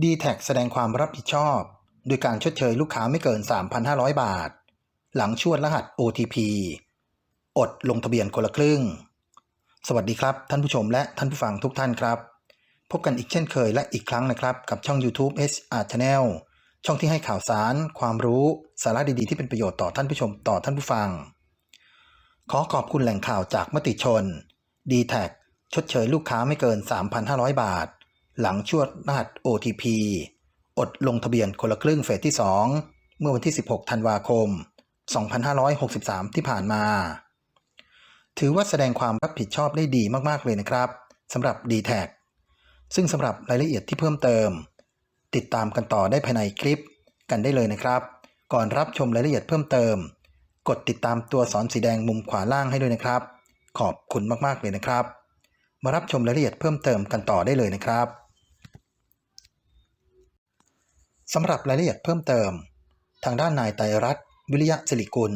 d t แทแสดงความรับผิดชอบโดยการชดเชยลูกค้าไม่เกิน 3,500 บาท หลังชวดรหัส OTP อดลงทะเบียนคนละครึ่ง สวัสดีครับท่านผู้ชมและท่านผู้ฟังทุกท่านครับ พบกันอีกเช่นเคยและอีกครั้งนะครับ กับช่อง YouTube HR Channel ช่องที่ให้ข่าวสาร ความรู้สาระดีๆ ที่เป็นประโยชน์ต่อท่านผู้ชมต่อท่านผู้ฟัง ขอขอบคุณแหล่งข่าวจากมติชน d t แทชดเชยลูกค้าไม่เกิน 3,500 บาท หลังชวดรหัส OTP อดลงทะเบียนคนละครึ่งเฟสที่ 2 เมื่อวันที่ 16 ธันวาคม 2563 ที่ผ่านมา ถือว่าแสดงความรับผิดชอบได้ดีมากๆเลยนะครับสำหรับ d t แทซึ่งสำหรับรายละเอียดที่เพิ่มเติม ติดตามกันต่อได้ภายในคลิปกันได้เลยนะครับ ก่อนรับชมรายละเอียดเพิ่มเติม กดติดตามตัวสอนสีแดงมุมขวาล่างให้ด้วยนะครับ ขอบคุณมากๆเลยนะครับ มารับชมรายละเอียดเพิ่มเติมกันต่อได้เลยนะครับ สำหรับรายละเอียดเพิ่มเติม ทางด้านนายไตรรัตน์วิริยะสิริกุล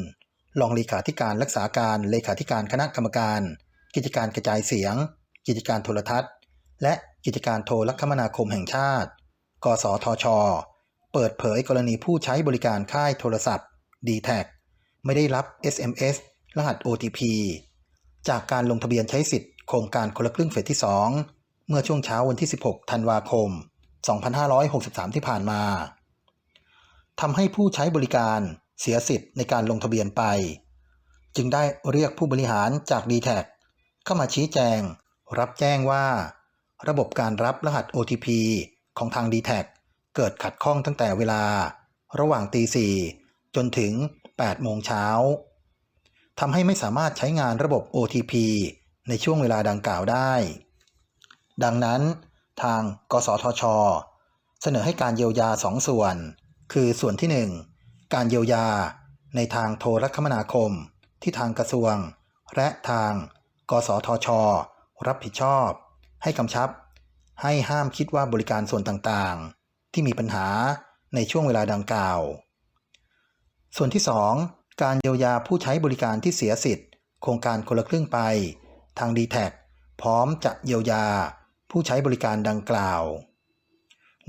รองเลขาธิการรักษาการเลขาธิการคณะกรรมการ กิจการกระจายเสียง กิจการโทรทัศน์ และกิจการโทรคมนาคมแห่งชาติ กสทช เปิดเผยกรณีผู้ใช้บริการค่ายโทรศัพท์ d t แทไม่ได้รับ SMS รหัส OTP จากการลงทะเบียนใช้สิทธิ์โครงการคนละครึ่งเฟสที่ 2 เมื่อช่วงเช้าวันที่ 16 ธันวาคม 2563 ที่ผ่านมา ทำให้ผู้ใช้บริการเสียสิทธิ์ในการลงทะเบียนไป จึงได้เรียกผู้บริหารจาก d t แทเข้ามาชี้แจง รับแจ้งว่า ระบบการรับรหัส OTP ของทาง d t แทเกิดขัดข้องตั้งแต่เวลา ระหว่างตีสี่จนถึง 8 โมงเช้าทำให้ไม่สามารถใช้งานระบบ OTP ในช่วงเวลาดังกล่าวได้ ดังนั้น ทาง กสทช เสนอให้การเยียวยา2ส่วน คือส่วนที่ 1 การเยียวยา ในทางโทรคมนาคม ที่ทางกระทรวง และทาง กสทช รับผิดชอบ ให้กำชับ ให้ห้ามคิดว่าบริการส่วนต่างๆ ที่มีปัญหาในช่วงเวลาดังกล่าว ส่วนที่ 2 การเยียวยาผู้ใช้บริการที่เสียสิทธิ์ โครงการคนละครึ่งไป ทาง d t แทพร้อมจะเยียวยาผู้ใช้บริการดังกล่าว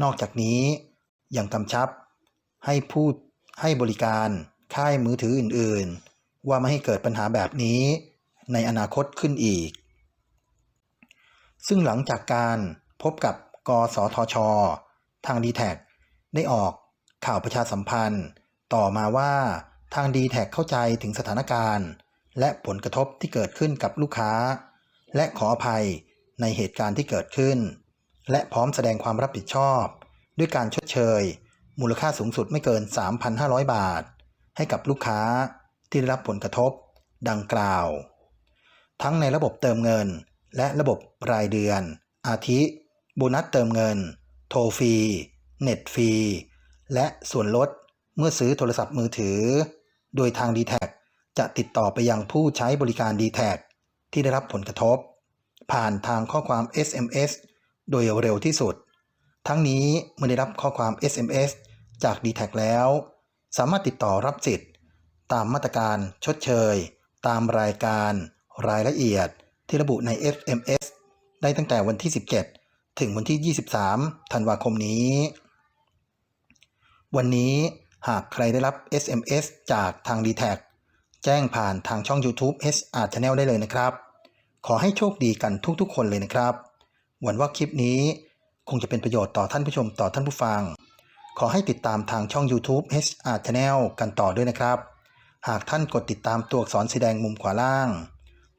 นอกจากนี้ยังกำชับ ให้ผู้ให้บริการค่ายมือถืออื่นๆ ว่าไม่ให้เกิดปัญหาแบบนี้ในอนาคตขึ้นอีก ซึ่งหลังจากการพบกับกสทช ทาง d t แทได้ออกข่าวประชาสัมพันธ์ ต่อมาว่าทาง d t แทเข้าใจถึงสถานการณ์ และผลกระทบที่เกิดขึ้นกับลูกค้า และขออภัยในเหตุการณ์ที่เกิดขึ้น และพร้อมแสดงความรับผิดชอบ ด้วยการชดเชย มูลค่าสูงสุดไม่เกิน 3,500 บาท ให้กับลูกค้าที่ได้รับผลกระทบ ดังกล่าว ทั้งในระบบเติมเงิน และระบบรายเดือน อาทิโบนัสเติมเงิน โทรฟรี เน็ตฟรี และส่วนลดเมื่อซื้อโทรศัพท์มือถือ โดยทาง d t แทจะติดต่อไปยังผู้ใช้บริการ d t แทที่ได้รับผลกระทบ ผ่านทางข้อความ SMS โดยเร็วที่สุด ทั้งนี้เมื่อได้รับข้อความ SMS จาก d t แทแล้ว สามารถติดต่อรับสิทธิ์ ตามมาตรการชดเชย ตามรายการรายละเอียดที่ระบุใน SMS ได้ตั้งแต่วันที่ 17 ถึงวันที่ 23 ธันวาคมนี้ วันนี้หากใครได้รับ SMS จากทาง d t แทแจ้งผ่านทางช่อง YouTube HR Channel ได้เลยนะครับ ขอให้โชคดีกันทุกๆ คนเลยนะครับ หวังว่าคลิปนี้คงจะเป็นประโยชน์ต่อท่านผู้ชมต่อท่านผู้ฟัง ขอให้ติดตามทางช่อง YouTube HR Channel กันต่อด้วยนะครับ หากท่านกดติดตามตัวอักษรสีแดงมุมขวาล่าง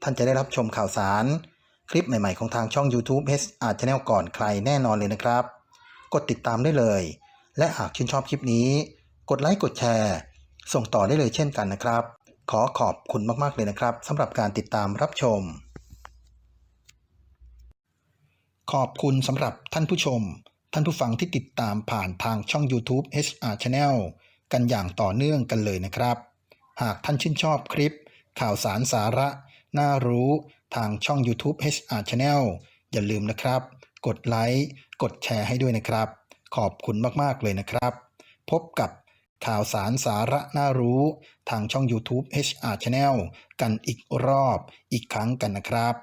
ท่านจะได้รับชมข่าวสาร คลิปใหม่ๆของทางช่อง YouTube HR Channel ก่อนใครแน่นอนเลยนะครับ กดติดตามได้เลย และหากชื่นชอบคลิปนี้ กดไลค์กดแชร์ ส่งต่อได้เลยเช่นกันนะครับ ขอขอบคุณมากๆเลยนะครับสำหรับการติดตามรับชม ขอบคุณสำหรับท่านผู้ชม ท่านผู้ฟังที่ติดตามผ่านทางช่อง YouTube HR Channel กันอย่างต่อเนื่องกันเลยนะครับ หากท่านชื่นชอบคลิป ข่าวสารสาระ น่ารู้ทางช่อง YouTube HR Channel อย่าลืมนะครับ กดไลค์กดแชร์ให้ด้วยนะครับ ขอบคุณมาก ๆ เลยนะครับ พบกับข่าวสารสาระน่ารู้ทางช่อง YouTube HR Channel กันอีกรอบอีกครั้งกันนะครับ